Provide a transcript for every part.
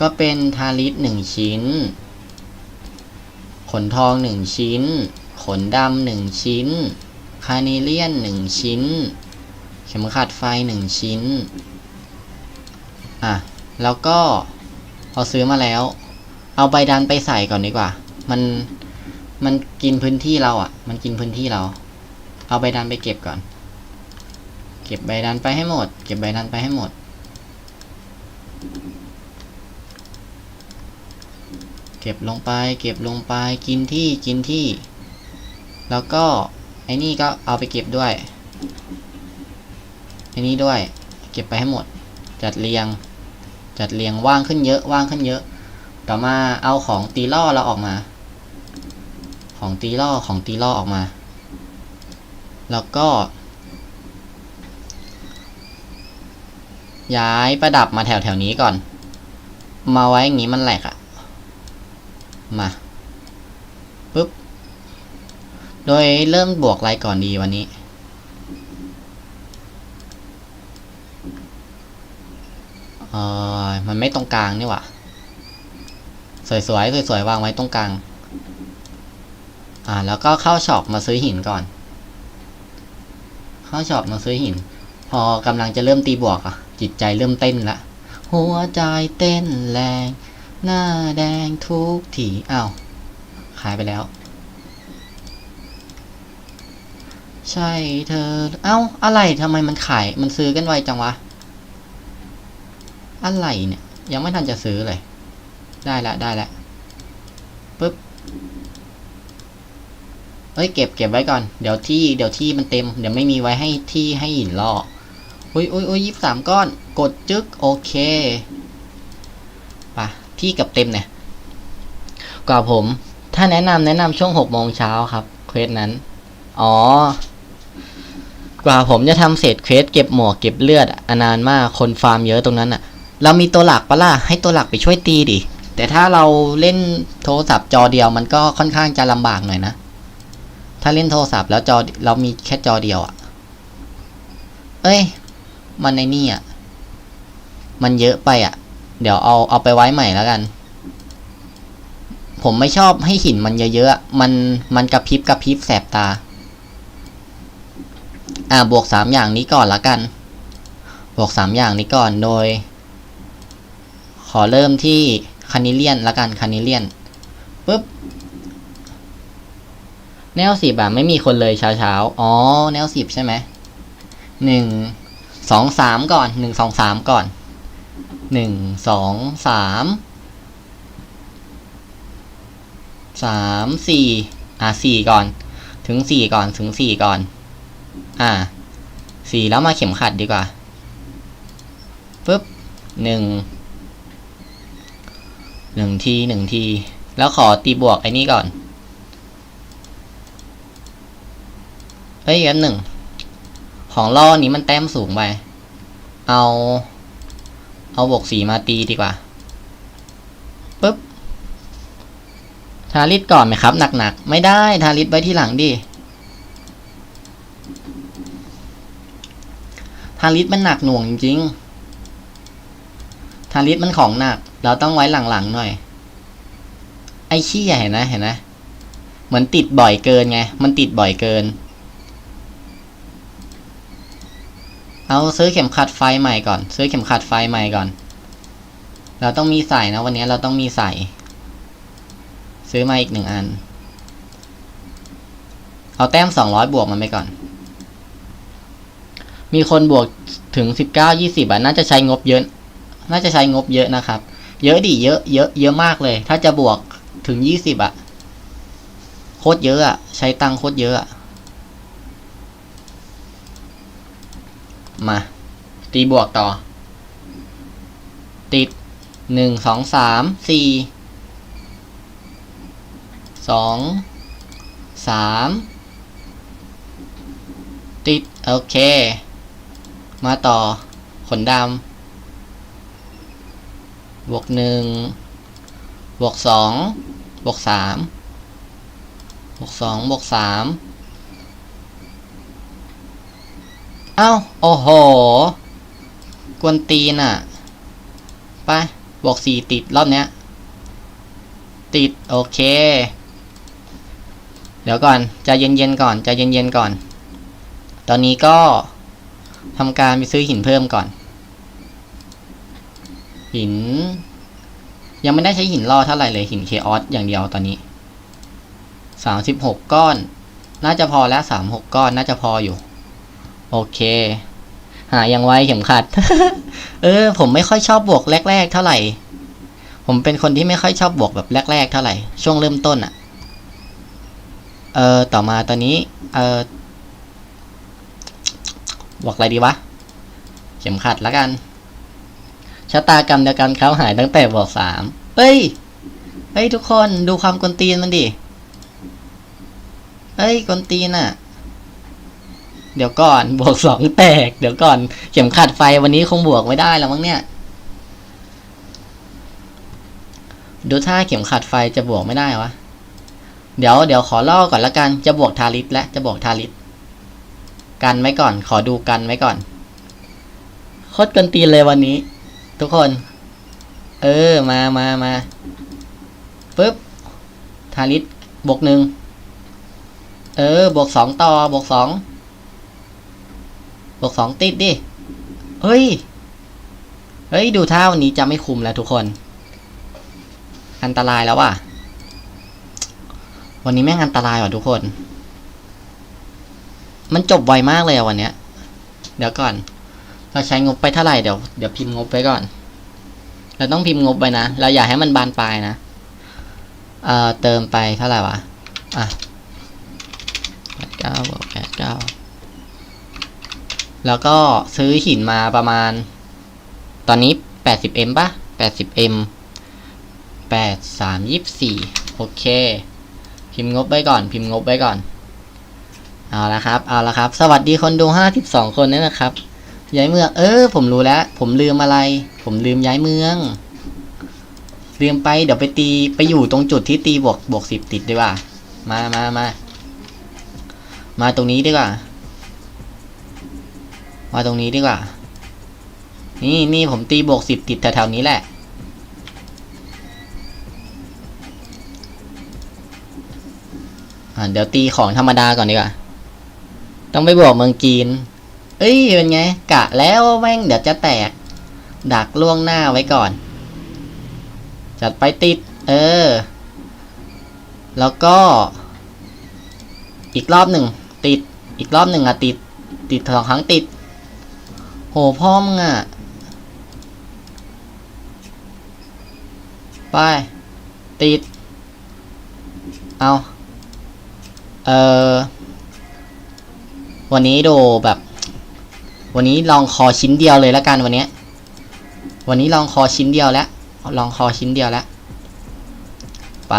ก็เป็นทาริสหนึ่งชิ้น ขนทองหนึ่งชิ้น ขนดำหนึ่งชิ้น คาเนเลียนหนึ่งชิ้น เข็มขัดไฟหนึ่งชิ้น อะ แล้วก็พอซื้อมาแล้ว เอาใบดันไปใส่ก่อนดีกว่า มัน มันกินพื้นที่เราอะ มันกินพื้นที่เรา เอาใบดันไปเก็บก่อน เก็บใบดันไปให้หมด เก็บใบดันไปให้หมด เก็บลงไป เก็บลงไป กินที่ กินที่ แล้วก็ไอ้นี่ก็เอาไปเก็บด้วย ไอ้นี่ด้วย เก็บไปให้หมด จัดเรียง จัดเรียงว่างขึ้นเยอะ ว่างขึ้นเยอะ ต่อมาเอาของตีล่อเราออกมา ของตีล่อ ของตีล่อออกมา แล้วก็ ย้ายประดับมาแถวแถวนี้ก่อน มาไว้อย่างนี้มันแหลกอะ มาปุ๊บ โดยเริ่มบวกอะไรก่อนดีวันนี้ เออมันไม่ตรงกลางนี่หว่า สวยๆ สวยๆ วางไว้ตรงกลาง อ่า แล้วก็เข้าช็อปมาซื้อหินก่อน เข้าช็อปมาซื้อหิน พอกำลังจะเริ่มตีบวกอะ จิตใจเริ่มเต้นละ หัวใจเต้นแรง หน้าแดงทุกทีอ้าวขายไปแล้ว ใช่เธอ เอ้า อะไรทำไมมันขาย มันซื้อกันไวจังวะ อะไรเนี่ย ยังไม่ทันจะซื้อเลย ได้ละ ได้ละปึ๊บเอ้ยเก็บเก็บไว้ก่อน เดี๋ยวที่เดี๋ยวที่มันเต็ม เดี๋ยวไม่มีไว้ให้ที่ให้หินล่ออุ้ยอุ้ยอุ้ยยี่สามก้อน กดจึ๊กโอเค ที่เกับเต็มเนี่ยกว่าผม ถ้าแนะนำแนะนำช่วงหกโมงเช้าครับเควสนั้น อ๋อ กว่าผมจะทำเสร็จเควสเก็บหมวกเก็บเลือดอนานมากคนฟาร์มเยอะตรงนั้นอะเรามีตัวหลักปะล่ะให้ตัวหลักไปช่วยตีดิแต่ถ้าเราเล่นโทรศัพท์จอเดียวมันก็ค่อนข้างจะลำบากหน่อยนะ ถ้าเล่นโทรศัพท์แล้วจอเรามีแค่จอเดียวอะเอ้ย มันในนี่อะมันเยอะไปอะ เดี๋ยวเอาเอาไปไว้ใหม่แล้วกัน ผมไม่ชอบให้หินมันเยอะๆอะมันมันกระพริบกระพริบแสบตา อ่าบวกสามอย่างนี้ก่อนละกัน บวกสามอย่างนี้ก่อนโดย ขอเริ่มที่คานิเลียนละกันคานิเลียนปุ๊บแนวสิบอะไม่มีคนเลยเช้าเช้าอ๋อ แนวสิบใช่ไหมหนึ่งสองสามก่อนหนึ่งสองสามก่อน หนึ่งสองสามสามสี่อะสี่ก่อน ถึงสี่ก่อนถึงสี่ก่อน อ่าสี่แล้วมาเข็มขัดดีกว่าปุ๊บหนึ่งหนึ่งทีหนึ่งที แล้วขอตีบวกไอ้นี่ก่อนเอ้ยกันหนึ่งของล่อนี้มันแต้มสูงไป เอา เอาบวกสีมาตีดีกว่าปึ๊บทาริสก่อนไหมครับ หนักๆ ไม่ได้ทาริสไว้ที่หลังดิทาริสมันหนักหน่วงจริงๆทาริสมันของหนัก เราต้องไว้หลังๆหน่อย ไอ้ขี้เห็นนะเห็นนะเหมือนติดบ่อยเกินไง มันติดบ่อยเกิน เอาซื้อเข็มขัดไฟใหม่ก่อน ซื้อเข็มขัดไฟใหม่ก่อน เราต้องมีใส่นะวันนี้เราต้องมีใส่ ซื้อมาอีกหนึ่งอัน เอาแต้มสองร้อยบวกมันไปก่อน มีคนบวกถึงสิบเก้ายี่สิบอะน่าจะใช้งบเยอะ น่าจะใช้งบเยอะนะครับ เยอะดิเยอะเยอะเยอะมากเลย ถ้าจะบวกถึงยี่สิบอะโคตรเยอะอะ ใช้ตังโคตรเยอะอะ มา ตีบวกต่อ ติดหนึ่งสองสามสี่สองสามติด โอเค มาต่อ ขนดำบวกหนึ่งบวกสองบวกสามบวกสองบวกสาม เอ้า โอ้โห กวนตีนอะ ไป บวกสี่ติดรอบเนี้ย ติด โอเค เดี๋ยวก่อนจะเย็นๆก่อนจะเย็นๆก่อน ตอนนี้ก็ทำการไปซื้อหินเพิ่มก่อน หิน ยังไม่ได้ใช้หินล่อเท่าไหร่เลยหินเคออสอย่างเดียวตอนนี้สามสิบหกก้อน น่าจะพอแล้วสามหกก้อนน่าจะพออยู่ โอเค หายังไวเข็มขัด เออ ผมไม่ค่อยชอบบวกแรก ๆ เท่าไหร่ ผมเป็นคนที่ไม่ค่อยชอบบวกแบบแรก ๆ เท่าไหร่ ช่วงเริ่มต้นอะเออต่อมาตอนนี้ เออบวกอะไรดีวะ เข็มขัดละกันชะตากรรมเดียวกันเขาหายตั้งแต่บวกสามเฮ้ย เฮ้ยทุกคนดูความกวนตีนมันดิ เฮ้ยกวนตีนอะ เดี๋ยวก่อน บวกสองแตก เดี๋ยวก่อน เข็มขัดไฟวันนี้คงบวกไม่ได้แล้วมั้งเนี่ย ดูท่าเข็มขัดไฟจะบวกไม่ได้วะ เดี๋ยวเดี๋ยวขอล่อก่อนละกัน จะบวกทาริสและจะบวกทาริสกันไว้ก่อน ขอดูกันไว้ก่อน โคตรกันตีนเลยวันนี้ ทุกคน เออ มามามาปึ๊บ ทาริสบวกหนึ่ง เออ บวกสองต่อ บวกสอง บวกสองติดดิ เฮ้ย เฮ้ย ดูท่าวันนี้จะไม่คุมแล้วทุกคน อันตรายแล้วว่ะ วันนี้แม่งอันตรายว่ะทุกคน มันจบไวมากเลยวันเนี้ย เดี๋ยวก่อน เราใช้งบไปเท่าไหร่เดี๋ยวเดี๋ยวพิมพ์งบไปก่อน เราต้องพิมพ์งบไปนะ เราอย่าให้มันบานปลายนะ เอ่อ เติมไปเท่าไหร่วะ อะแปดเก้าบวกแปดเก้า แล้วก็ซื้อหินมาประมาณ ตอนนี้ 80m ป่ะ 80m แปดสามยี่สี่โอเค พิมพ์งบไว้ก่อน พิมพ์งบไว้ก่อน เอาละครับ เอาละครับ สวัสดีคนดูห้าสิบสองคนนี่นะครับ ย้ายเมือง เออ ผมรู้แล้ว ผมลืมอะไร ผมลืมย้ายเมือง ลืมไป เดี๋ยวไปตี ไปอยู่ตรงจุดที่ตีบวกบวกสิบติดดีกว่า มามามา มาตรงนี้ดีกว่า มาตรงนี้ดีกว่า นี่นี่ผมตีบวกสิบติดแถวๆนี้แหละ อ่าเดี๋ยวตีของธรรมดาก่อนดีกว่า ต้องไปบวกเมืองจีน เอ้ยเป็นไง กะแล้วแม่งเดี๋ยวจะแตก ดักล่วงหน้าไว้ก่อน จัดไปติด เออ แล้วก็ อีกรอบหนึ่งติด อีกรอบหนึ่งอะติด ติดสองครั้งติด พ่อมึงอะไป ติด เอา เออวันนี้โดแบบ วันนี้ลองคอชิ้นเดียวเลยล้วกันวันนี้ วันนี้ลองคอชิ้นเดียวแล้ว ลองคอชิ้นเดียวแล้ว ไป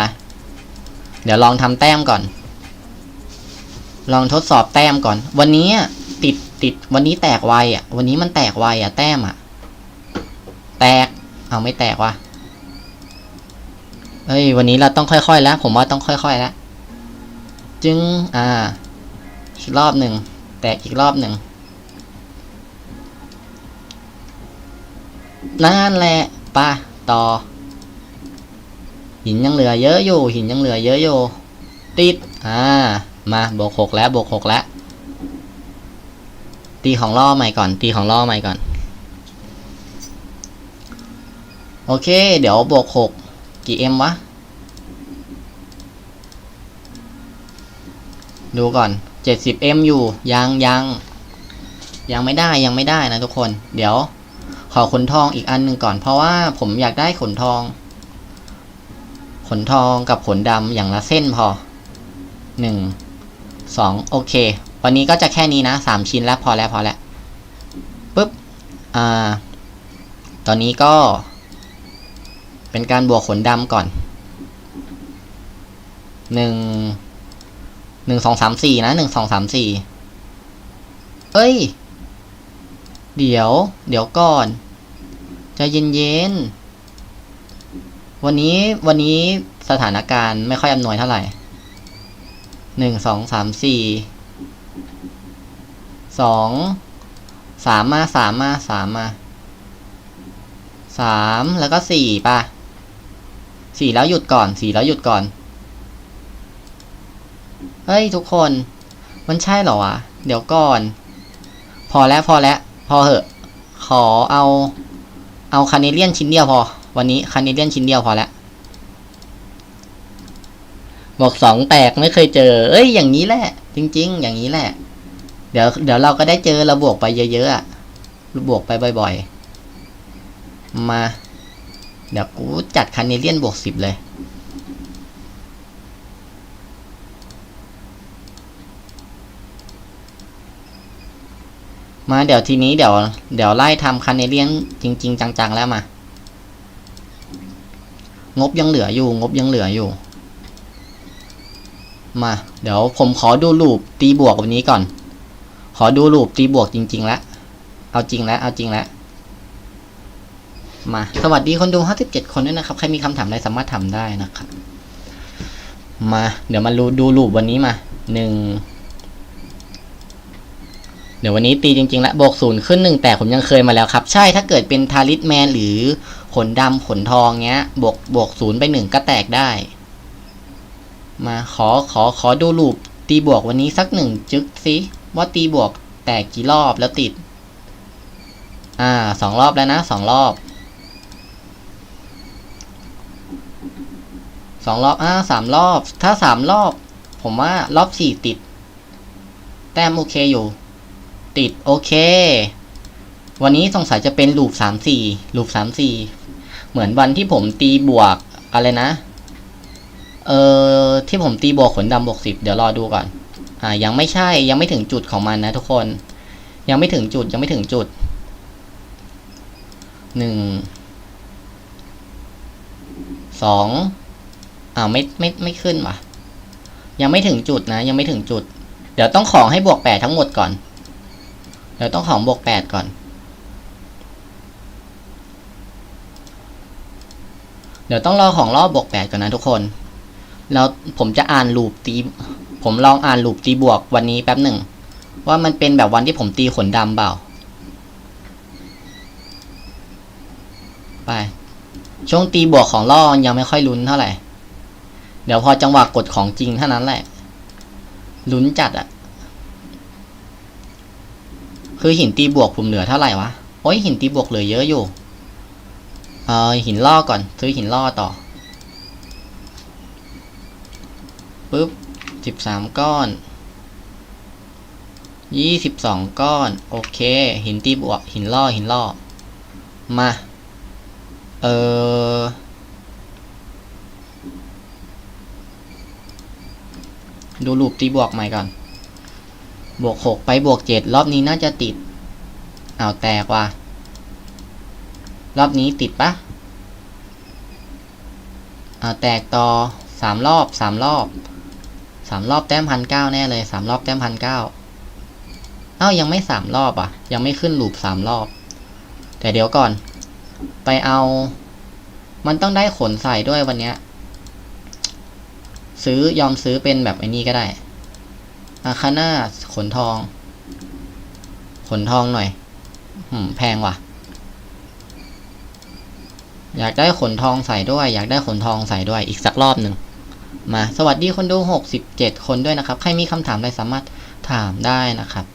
เดี๋ยวลองทำแต้มก่อน ลองทดสอบแต้มก่อน วันนี้ ติดวันนี้แตกไวอะ วันนี้มันแตกไวอะ แต้มอะ แตก เอาไม่แตกว่ะเฮ้ย วันนี้เราต้องค่อยๆแล้ว ผมว่าต้องค่อยๆแล้ว จึง อ่า อีกรอบหนึ่ง แตกอีกรอบหนึ่ง นั่นแหละป่ะต่อ หินยังเหลือเยอะอยู่ หินยังเหลือเยอะอยู่ ติด อ่า มาบวกหกแล้วบวกหกแล้ว ตีของล่อใหม่ก่อน ตีของล่อใหม่ก่อน โอเค เดี๋ยวบวกหกกี่เอ็มวะ ดูก่อน 70m อยู่ ยังยังยังไม่ได้ยังไม่ได้นะทุกคน เดี๋ยว ขอขนทองอีกอันหนึ่งก่อน เพราะว่าผมอยากได้ขนทอง ขนทองกับขนดำอย่างละเส้นพอหนึ่งสองโอเค วันนี้ก็จะแค่นี้นะสามชิ้นแล้วพอแล้วพอแล้วปุ๊บอ่าตอนนี้ก็ เป็นการบวกขนดำก่อนหนึ่งหนึ่งสองสามสี่นะหนึ่งสองสามสี่เอ้ย เดี๋ยว เดี๋ยวก่อนจะเย็นๆวันนี้วันนี้สถานการณ์ไม่ค่อยอำนวยเท่าไหร่หนึ่งสองสามสี่ สองสามมาสามมาสามมาสามแล้วก็สี่ป่ะสี่แล้วหยุดก่อนสี่แล้วหยุดก่อน เฮ้ย ทุกคน มันใช่เหรอวะ เดี๋ยวก่อน พอแล้วพอแล้วพอเหอะ ขอเอา เอาคาเนเลียนชิ้นเดียวพอ วันนี้คาเนเลียนชิ้นเดียวพอแล้วบอกสองแตกไม่เคยเจอ เอ้ยอย่างนี้แหละ จริง ๆ อย่างนี้แหละ เดี๋ยวเดี๋ยวเราก็ได้เจอเราบวกไปเยอะๆอะบวกไปบ่อยๆ มา เดี๋ยวกูจัดคาเนเลียนบวกสิบเลย มาเดี๋ยวทีนี้เดี๋ยวเดี๋ยวไล่ทำคาเนเลียนจริง ๆ จัง ๆ แล้วมา งบยังเหลืออยู่ งบยังเหลืออยู่ มา เดี๋ยวผมขอดูลูปตีบวกวันนี้ก่อน ขอดูลูปตีบวกจริงๆแล้วเอาจริงแล้วเอาจริงแล้วมา สวัสดีคนดู 57 คนด้วยนะครับ ใครมีคำถามอะไรสามารถถามได้นะครับ มา เดี๋ยวมาดูดูลูปวันนี้มาหนึ่งเดี๋ยววันนี้ตีจริงๆแล้วบวกศูนย์ขึ้นหนึ่งแต่ผมยังเคยมาแล้วครับ ใช่ถ้าเกิดเป็นทาริสแมนหรือขนดำขนทองเงี้ย บวกบวกศูนย์ไปหนึ่งก็แตกได้ มาขอขอขอดูลูปตีบวกวันนี้สักหนึ่งจึ๊กสิ ว่าตีบวกแตกกี่รอบแล้วติด อ่าสองรอบแล้วนะสองรอบสองรอบอ่าสามรอบ ถ้าสามรอบ ผมว่ารอบสี่ติด แต้มโอเคอยู่ ติดโอเค วันนี้สงสัยจะเป็นลูปสามสี่ลูปสามสี่เหมือนวันที่ผมตีบวกอะไรนะ เอ่อที่ผมตีบวกขนดำบวกสิบเดี๋ยวรอดูก่อน อ่ายังไม่ใช่ยังไม่ถึงจุดของมันนะทุกคน ยังไม่ถึงจุดยังไม่ถึงจุดหนึ่งสองอ่าไม่ไม่ไม่ขึ้นว่ะ ยังไม่ถึงจุดนะ ยังไม่ถึงจุด เดี๋ยวต้องของให้บวกแปดทั้งหมดก่อน เดี๋ยวต้องของบวกแปดก่อน เดี๋ยวต้องรอของรอบบวกแปดก่อนนะทุกคน แล้วผมจะอ่านลูปตี ผมลองอ่านลูปตีบวกวันนี้แป๊บหนึ่ง ว่ามันเป็นแบบวันที่ผมตีขนดำเปล่า ไป ช่วงตีบวกของล่อยังไม่ค่อยลุ้นเท่าไหร่ เดี๋ยวพอจังหวะกดของจริงเท่านั้นแหละ ลุ้นจัดอะคือหินตีบวกผมเหลือเท่าไหร่วะ โอ้ยหินตีบวกเหลือเยอะอยู่ เออหินล่อก่อน ซื้อหินล่อต่อปึ๊บ สิบสามก้อนยี่สิบสองก้อน โอเค หินตีบวก หินล่อ หินล่อ มา เออดูลูปตีบวกใหม่ก่อน บวกหกไปบวกเจ็ดรอบนี้น่าจะติดเอาแตกว่ะ รอบนี้ติดปะเอาแตกต่อสามรอบสามรอบ สามรอบแต้มพันเก้าแน่เลยสามรอบแต้มพันเก้าเอ้ายังไม่สามรอบอะ ยังไม่ขึ้นลูปสามรอบ แต่เดี๋ยวก่อน ไปเอา มันต้องได้ขนใส่ด้วยวันเนี้ย ซื้อยอมซื้อเป็นแบบไอ้นี่ก็ได้อาคาน่าขนทอง ขนทองหน่อยหืมแพงว่ะ อยากได้ขนทองใส่ด้วย อยากได้ขนทองใส่ด้วยอีกสักรอบหนึ่ง มาสวัสดีคนดูหกสิบเจ็ดคนด้วยนะครับ ใครมีคำถามอะไรสามารถถามได้นะครับ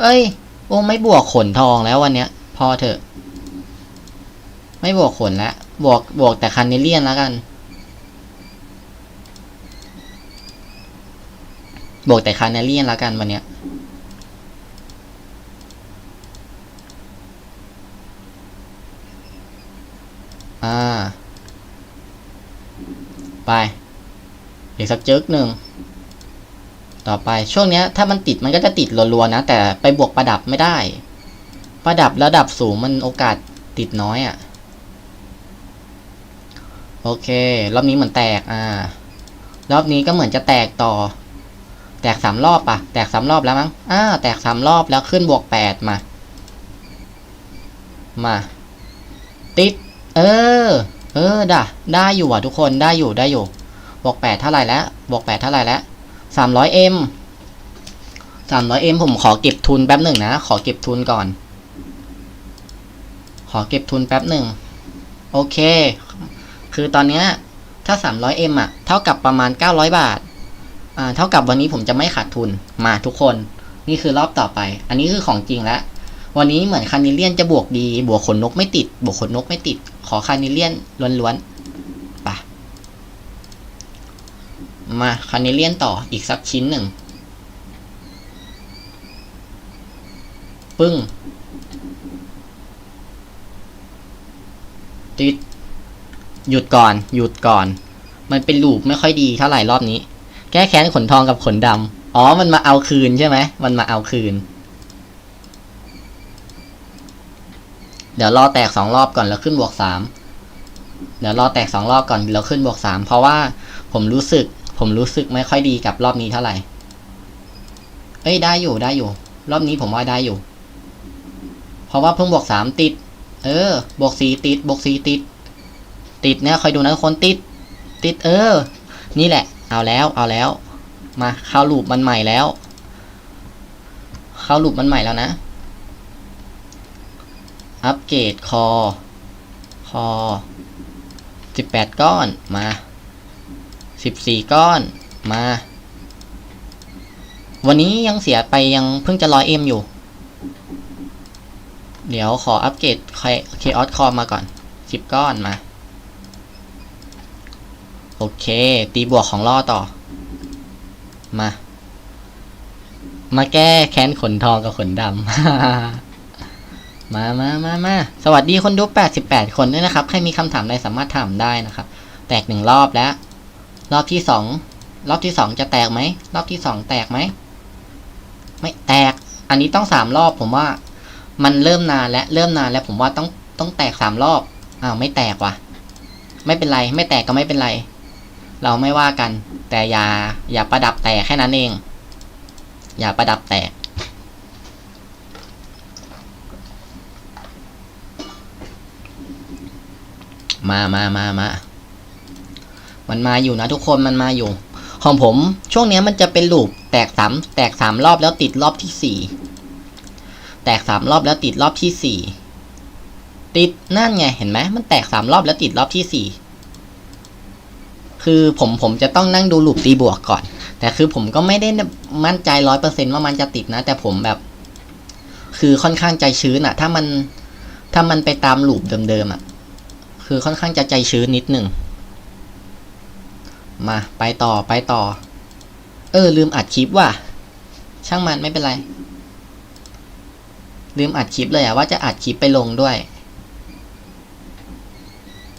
เอ้ย โอ้ไม่บวกขนทองแล้ววันเนี้ย พอเถอะ ไม่บวกขนแล้วบวกบวกแต่คันเนเลียนแล้วกัน บวกแต่คานาเลียนแล้วกันวันเนี้ย ไป อีกสักจึกหนึ่ง ต่อไปช่วงนี้ถ้ามันติดมันก็จะติดรัวๆนะ แต่ไปบวกประดับไม่ได้ ประดับระดับสูงมันโอกาสติดน้อยอะ่ะ โอเค รอบนี้เหมือนแตกอ่ารอบนี้ก็เหมือนจะแตกต่อ แตกสามรอบปะแตกสามรอบแล้วมั้งอ้าแตกสามรอบแล้วขึ้นบวกแปดมา มา ติด เออ เออได้ได้อยู่อะทุกคนได้อยู่ได้อยู่บวกแปดเท่าไหร่แล้วบวกแปดเท่าไหร่แล้วสามร้อยเอ็มสามร้อยเอ็มผมขอเก็บทุนแป๊บหนึ่งนะ ขอเก็บทุนก่อน ขอเก็บทุนแป๊บหนึ่งโอเค คือตอนเนี้ยถ้า 300M อะ เท่ากับประมาณ900บาทอ่าเท่ากับวันนี้ผมจะไม่ขาดทุนมาทุกคน นี่คือรอบต่อไป อันนี้คือของจริงแล้ว วันนี้เหมือนคานิเลียนจะบวกดี บวกขนนกไม่ติด บวกขนนกไม่ติด ขอคานิเลียนล้วนๆไปมาคานิเลียนต่ออีกสักชิ้นหนึ่ง ปึ้ง ติด หยุดก่อน หยุดก่อน มันเป็นลูปไม่ค่อยดีเท่าไหร่รอบนี้ แก้แค้นขนทองกับขนดำอ๋อ มันมาเอาคืนใช่ไหม มันมาเอาคืน เดี๋ยวรอแตกสองรอบก่อนแล้วขึ้นบวกสามเดี๋ยวรอแตกสองรอบก่อนแล้วขึ้นบวกสามเพราะว่าผมรู้สึก ผมรู้สึกไม่ค่อยดีกับรอบนี้เท่าไหร่ เอ้ยได้อยู่ได้อยู่ รอบนี้ผมว่าได้อยู่ เพราะว่าเพิ่งบวกสามติด เออ บวกสี่ติด บวกสี่ติด ติดเนี่ยคอยดูนะคนติด ติดเออ นี่แหละ เอาแล้วเอาแล้ว มาเข้าลูปมันใหม่แล้ว เข้าลูปมันใหม่แล้วนะ อัปเกรดคอ คอสิบแปดก้อนมาสิบสี่ก้อนมา วันนี้ยังเสียไปยังเพิ่งจะร้อยเอ็มอยู่ เดี๋ยวขออัปเกรดเคออสคอมาก่อนสิบก้อนมา โอเค ตีบวกของล่อต่อ มา มาแก้แค้นขนทองกับขนดำ มามามามาสวัสดีคนดู 88 คนด้วยนะครับ ใครมีคำถามอะไรสามารถถามได้นะครับ แตกหนึ่งรอบแล้ว รอบที่สอง รอบที่สองจะแตกไหม รอบที่สองแตกไหม ไม่แตก อันนี้ต้องสามรอบผมว่า มันเริ่มนานและเริ่มนานแล้วผมว่าต้องต้องแตกสามรอบ อ้าวไม่แตกว่ะ ไม่เป็นไร ไม่แตกก็ไม่เป็นไร เราไม่ว่ากัน แต่อย่าอย่าประดับแตกแค่นั้นเอง อย่าประดับแตก มามามามามันมาอยู่นะทุกคนมันมาอยู่ ของผมช่วงนี้มันจะเป็นลูปแตกสามแตกสามรอบแล้วติดรอบที่สี่แตกสามรอบแล้วติดรอบที่สี่ติดนั่นไงเห็นไหมมันแตกสามรอบแล้วติดรอบที่สี่คือผมผมจะต้องนั่งดูลูปตีบวกก่อน แต่คือผมก็ไม่ได้มั่นใจร้อยเปอร์เซ็นว่ามันจะติดนะ แต่ผมแบบ คือค่อนข้างใจชื้นอะถ้ามันถ้ามันไปตามลูปเดิมๆอะ คือค่อนข้างจะใจชื้นนิดหนึ่ง มาไปต่อไปต่อ เออ ลืมอัดคลิปว่ะ ช่างมันไม่เป็นไร ลืมอัดคลิปเลยอะว่าจะอัดคลิปไปลงด้วย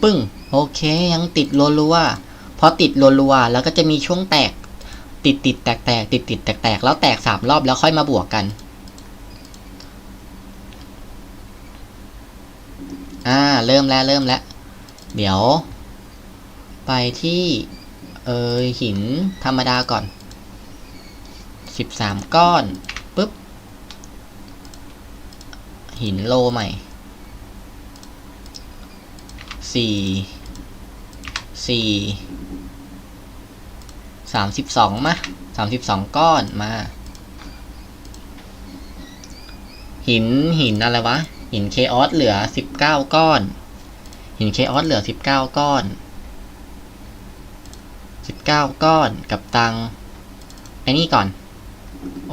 ปึ้ง โอเคยังติดรัวๆพอติดรัวๆแล้วก็จะมีช่วงแตก ติดติดแตกแตกติดติดแตกแตกแล้วแตกสามรอบแล้วค่อยมาบวกกันอ่า เริ่มแล้ว เริ่มแล้ว เดี๋ยว ไปที่เออหินธรรมดาก่อนสิบสามก้อนปึ๊บ หินโลใหม่สี่สี่สามสิบสองมาสามสิบสองก้อนมา หินหินอะไรวะ หินเคออสเหลือสิบเก้าก้อน หินเคออสเหลือสิบเก้อนสิบเก้อนกับตังไอ้นี่ก่อน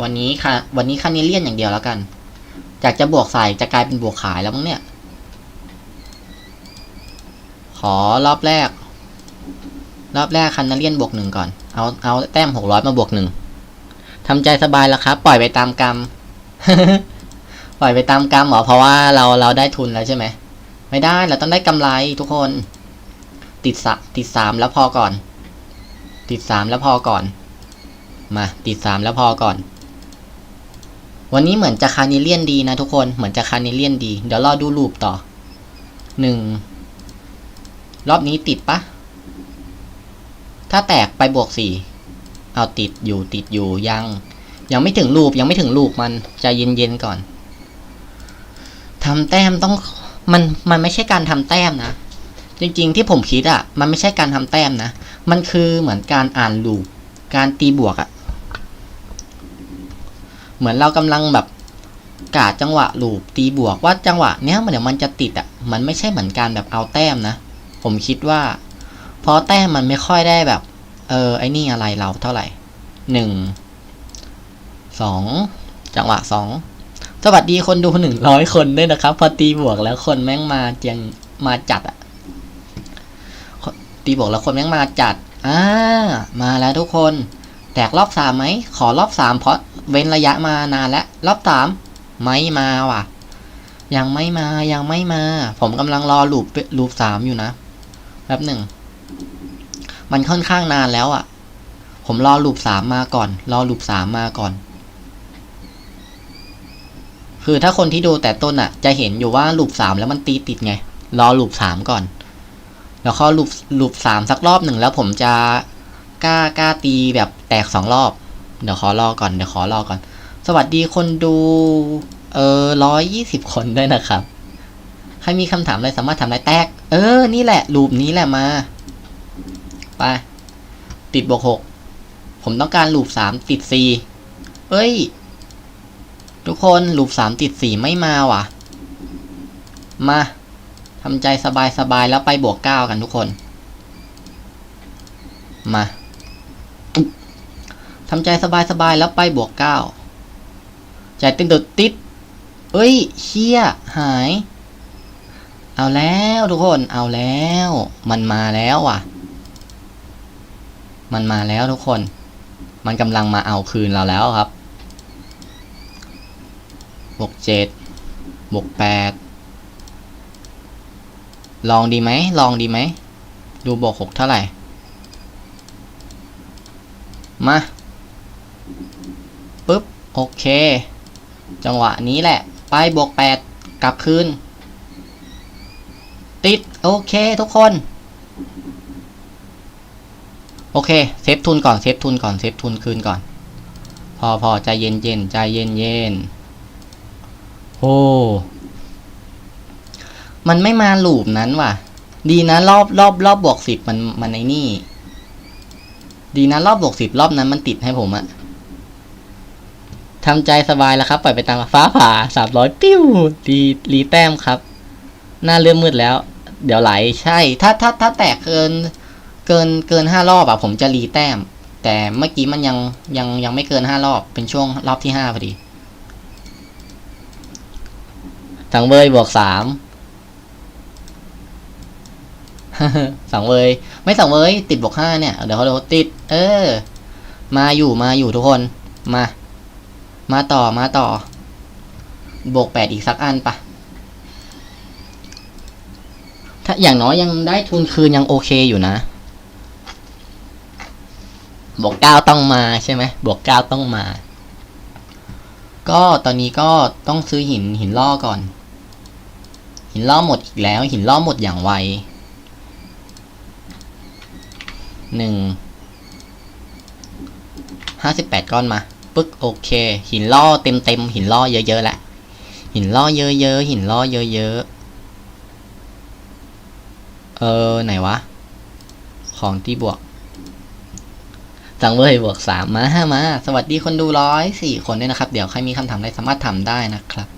วันนี้ค่ะ วันนี้คานิเลียนอย่างเดียวแล้วกัน จากจะบวกใส่จะกลายเป็นบวกขายแล้วมั้งเนี่ย ขอรอบแรก รอบแรกคันนาเลียนบวกหนึ่งก่อน เอา เอาแต้มหกร้อยมาบวกหนึ่งทำใจสบายแล้วครับ ปล่อยไปตามกรรม ปล่อยไปตามกรรมเหรอ เพราะว่าเราเราได้ทุนแล้วใช่ไหม ไม่ได้เราต้องได้กำไรทุกคน ติดสติดสามแล้วพอก่อน ติดสามแล้วพอก่อน มาติดสามแล้วพอก่อน วันนี้เหมือนจะคานิเลียนดีนะทุกคนเหมือนจะคานิเลียนดี เดี๋ยวรอดูลูปต่อหนึ่งรอบนี้ติดปะถ้าแตกไปบวกสี่เอาติดอยู่ติดอยู่ยัง ยังไม่ถึงลูปยังไม่ถึงลูปมันใจเย็นๆก่อนทำแต้มต้อง มันมันไม่ใช่การทำแต้มนะ จริงๆที่ผมคิดอะ่ะ มันไม่ใช่การทำแต้มนะ มันคือเหมือนการอ่านลูปการตีบวกอะ่ะ เหมือนเรากำลังแบบกาสจังหวะลูปตีบวกว่าจังหวะเนี้ยมันเดี๋ยวมันจะติดอะ มันไม่ใช่เหมือนการแบบเอาแต้มนะ ผมคิดว่าเพราะแต้มมันไม่ค่อยได้แบบ เออไอ้นี่อะไรเราเท่าไหร่หนึ่งสองจังหวะสอง สวัสดีคนดูหนึ่งร้อยคนด้วยนะครับ พอตีบวกแล้วคนแม่งมาเจียงมาจัดอะตีบวกแล้วคนแม่งมาจัดอ่ามาแล้วทุกคน แตกรอบสามไหมขอรอบสามเพราะเว้นระยะมานานแล้วรอบสามไม่มาว่ะ ยังไม่มายังไม่มา ผมกำลังรอลูปลูปสามอยู่นะแป๊บหนึ่งมันค่อนข้างนานแล้วอะ่ะ ผมรอลูปสามมาก่อน รอลูปสามมาก่อน คือถ้าคนที่ดูแต่ต้นอะ จะเห็นอยู่ว่าลูปสามแล้วมันตีติดไง รอลูปสามก่อน แล้วก็ลูปลูปสามสักรอบหนึ่งแล้วผมจะกล้ากล้าตีแบบแตกสองรอบ เดี๋ยวขอรอก่อนเดี๋ยวขอรอก่อน สวัสดีคนดู เออร้อยยี่สิบคนด้วยนะครับ ใครมีคำถามอะไรสามารถถามได้แตก เออ นี่แหละลูปนี้แหละมา ไป ติดบวกหกผมต้องการลูปสามติดสี่เอ้ย ทุกคนลูปสามติดสี่ไม่มาว่ะ มาทำใจสบายๆแล้วไปบวกเก้ากันทุกคน มาทำใจสบายๆแล้วไปบวกเก้าใจเต้นดดติดเอ้ยเชี่ยหาย เอาแล้วทุกคนเอาแล้ว มันมาแล้วว่ะ มันมาแล้วทุกคน มันกำลังมาเอาคืนเราแล้วครับ บวกเจ็ดบวกแปดลองดีไหม ลองดีไหม ดูบวกหกเท่าไหร่ มาปึ๊บ โอเค จังหวะนี้แหละ ไปบวกแปดกลับคืน ติด โอเคทุกคน โอเค เซฟทุนก่อน เซฟทุนก่อน เซฟทุนคืนก่อน พอพอใจเย็นเย็นใจเย็นเย็น โอ้ มันไม่มาลูปนั้นว่ะ ดีนะรอบรอบรอบบวกสิบมันมันไอ้นี่ ดีนะรอบบวกสิบรอบนั้นมันติดให้ผมอะทำใจสบายแล้วครับ ปล่อยไปตามฟ้าผ่าสามร้อยปิ้วรีรีแต้มครับ หน้าเริ่มมืดแล้ว เดี๋ยวไหลใช่ ถ้าถ้าถ้าแตกเกิน เกินเกินห้ารอบอะผมจะรีแต้ม แต่เมื่อกี้มันยังยังยังไม่เกินห้ารอบ เป็นช่วงรอบที่ห้าพอดี สังเวยบวกสามสังเวยไม่สังเวยติดบวกห้าเนี่ย เดี๋ยวเขาติด เออ มาอยู่มาอยู่ทุกคนมา มาต่อมาต่อบวกแปดอีกสักอันปะถ้าอย่างน้อยยังได้ทุนคืนยังโอเคอยู่นะ บวกเก้าต้องมาใช่ไหมบวกเก้าต้องมา ก็ตอนนี้ก็ต้องซื้อหินหินล่อก่อน หินล่อหมดอีกแล้ว หินล่อหมดอย่างไวหนึ่งห้าสิบแปดก้อนมาปึ๊กโอเค หินล่อเต็มเต็มๆหินล่อเยอะๆแหละหินล่อเยอะๆหินล่อเยอะๆเออไหนวะ ของที่บวกสังเวยบวกสามมามา สวัสดีคนดูร้อยสี่คนด้วยนะครับ เดี๋ยวใครมีคำถามอะไรสามารถถามได้นะครับ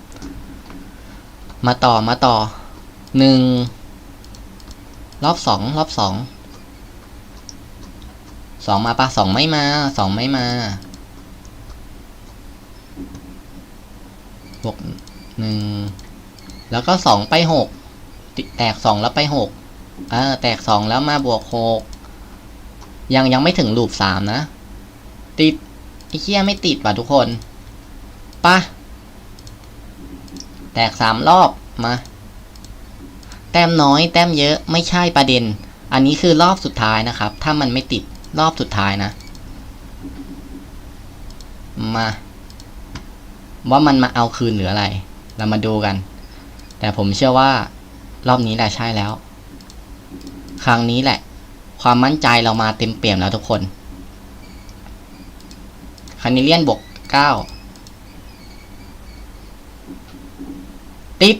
มาต่อมาต่อหนึ่งรอบสองรอบสองสองมาปะสองไม่มาสองไม่มาบวกหนึ่งแล้วก็สองไปหกแตกสองแล้วไปหกอ่าแตกสองแล้วมาบวกหกยังยังไม่ถึงลูปสามนะ ติดไอ้เคี้ยไม่ติดป่ะทุกคนปะ แตกสามรอบมา แต้มน้อยแต้มเยอะไม่ใช่ประเด็น อันนี้คือรอบสุดท้ายนะครับ ถ้ามันไม่ติดรอบสุดท้ายนะ มา ว่ามันมาเอาคืนหรืออะไร เรามาดูกัน แต่ผมเชื่อว่า รอบนี้แหละใช่แล้ว ครั้งนี้แหละ ความมั่นใจเรามาเต็มเปี่ยมแล้วทุกคนคานิเลียนบวก้า ติด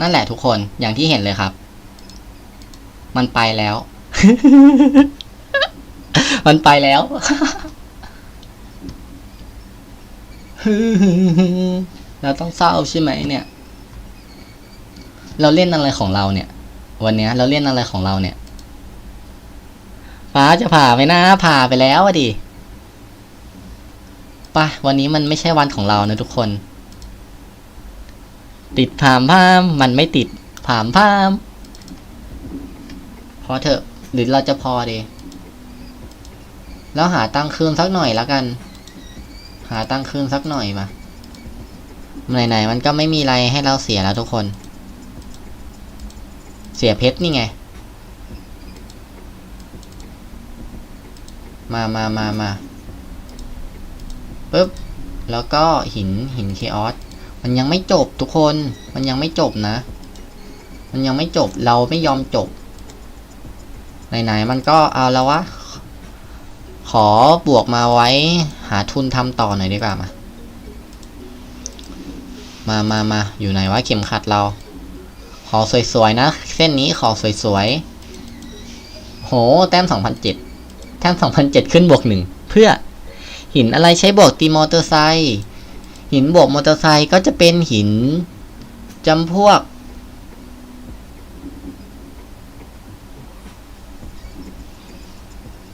นั่นแหละทุกคนอย่างที่เห็นเลยครับ มันไปแล้ว มันไปแล้วเราต้องเศร้าใช่ไหมเนี่ย เราเล่นอะไรของเราเนี่ย วันนี้เราเล่นอะไรของเราเนี่ยฟ้าจะผ่าไหมนะผ่าไปแล้วอะดิปะวันนี้มันไม่ใช่วันของเรานะทุกคน ติดผามพามมันไม่ติดผามพาม พอเถอะ หรือเราจะพอดีแล้วหาตั้งคืนสักหน่อยแล้วกัน หาตั้งค์คืนสักหน่อยมาไหนๆมันก็ไม่มีอะไรให้เราเสียแล้วทุกคน เสียเพชรนี่ไง มามามามาปึ๊บ แล้วก็หินหินเคออส มันยังไม่จบทุกคน มันยังไม่จบนะ มันยังไม่จบ เราไม่ยอมจบ ไหนๆ มันก็เอาแล้ววะ ขอบวกมาไว้หาทุนทำต่อหน่อยดีกว่ามา มามามาอยู่ไหนวะเข็มขัดเรา ขอสวยๆนะ เส้นนี้ขอสวยๆ โห แต้มสองพันเจ็ดแต้มสองพันเจ็ดขึ้นบวกหนึ่ง เพื่อหินอะไรใช้บวกตีมอเตอร์ไซค์ หินบวกมอเตอร์ไซค์ก็จะเป็นหินจำพวก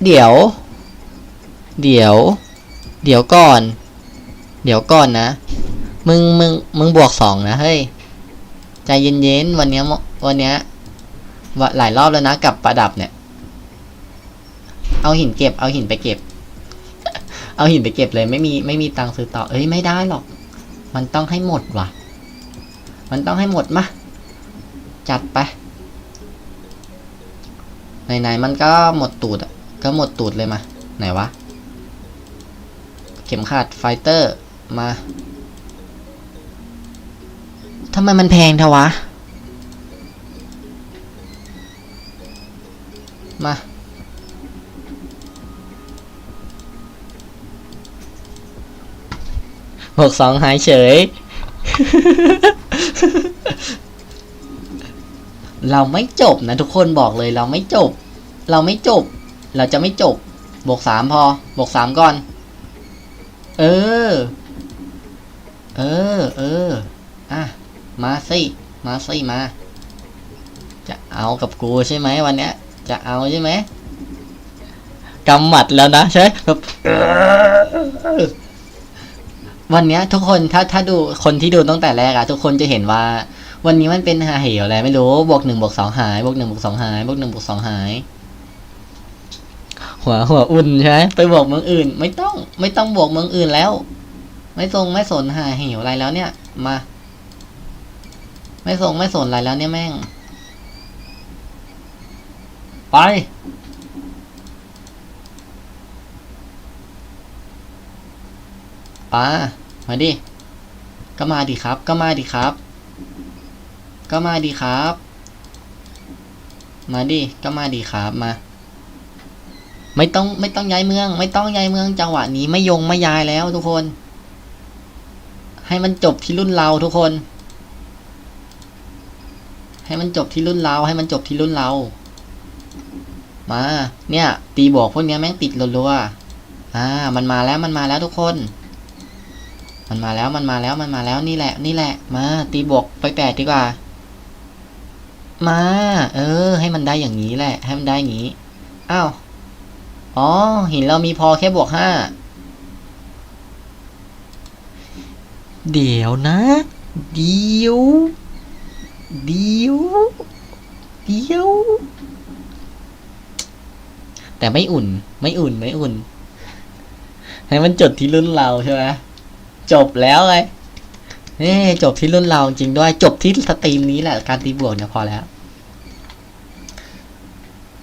เดี๋ยว เดี๋ยว เดี๋ยวก่อน เดี๋ยวก่อนนะ มึงมึงมึงบวกสองนะเฮ้ย ใจเย็นๆวันเนี้ยวันเนี้ยหลายรอบแล้วนะกับประดับเนี่ย เอาหินเก็บ เอาหินไปเก็บ เอาหินไปเก็บเลยไม่มีไม่มีตังค์ซื้อต่อ เอ้ยไม่ได้หรอก มันต้องให้หมดว่ะ มันต้องให้หมดมาจัดไปไหนๆมันก็หมดตูดอะก็หมดตูดเลยมา ไหนวะ เข็มขัดไฟเตอร์มาทำไมมันแพงเทวะ มา บวกสองหายเฉย เราไม่จบนะทุกคนบอกเลยเราไม่จบ เราไม่จบ เราจะไม่จบบวกสามพอบวกสามก่อน เออ เออ เออ อะ มาสิ มาสิมา จะเอากับกูใช่ไหมวันเนี้ย จะเอาใช่ไหมกำหมัดแล้วนะใช่แบบ วันเนี้ยทุกคนถ้าถ้าดูคนที่ดูตั้งแต่แรกอะทุกคนจะเห็นว่า วันนี้มันเป็นหาเหวอะไรไม่รู้บวกหนึ่งบวกสองหายบวกหนึ่งบวกสองหายบวกหนึ่งบวกสองหาย หัวหัวอุ่นใช่ไหมไปบวกเมืองอื่น ไม่ต้อง ไม่ต้องบวกเมืองอื่นแล้ว ไม่ทรงไม่สนหาเหวอะไรแล้วเนี่ย มา ไม่ส่งไม่สนอะไรแล้วเนี่ยแม่ง ไป ป้ามาดิ ก็มาดิครับ ก็มาดิครับ ก็มาดิครับ มาดิ ก็มาดิครับมา ไม่ต้องไม่ต้องย้ายเมือง ไม่ต้องย้ายเมืองจังหวะนี้ไม่ยงไม่ย้ายแล้วทุกคน ให้มันจบที่รุ่นเราทุกคน ให้มันจบที่รุ่นเราให้มันจบที่รุ่นเรา มา เนี่ย ตีบวกพวกเนี้ยแม่งติดรัวๆอ่า มันมาแล้วมันมาแล้วทุกคน มันมาแล้วมันมาแล้วมันมาแล้วนี่แหละ นี่แหละ มา ตีบวกไปแปดดีกว่า มา เออ ให้มันได้อย่างนี้แหละ ให้มันได้อย่างนี้อ้าวอ๋อหินเรามีพอแค่บวกห้าเดี๋ยวนะ เดี๋ยว เดี๋ยว เดี๋ยว แต่ไม่อุ่น ไม่อุ่น ไม่อุ่น ให้มันจบที่รุ่นเราใช่ไหม จบแล้วไงเฮ้จบที่รุ่นเราจริงด้วย จบที่สตรีมนี้แหละ การตีบวกเนี่ยพอแล้ว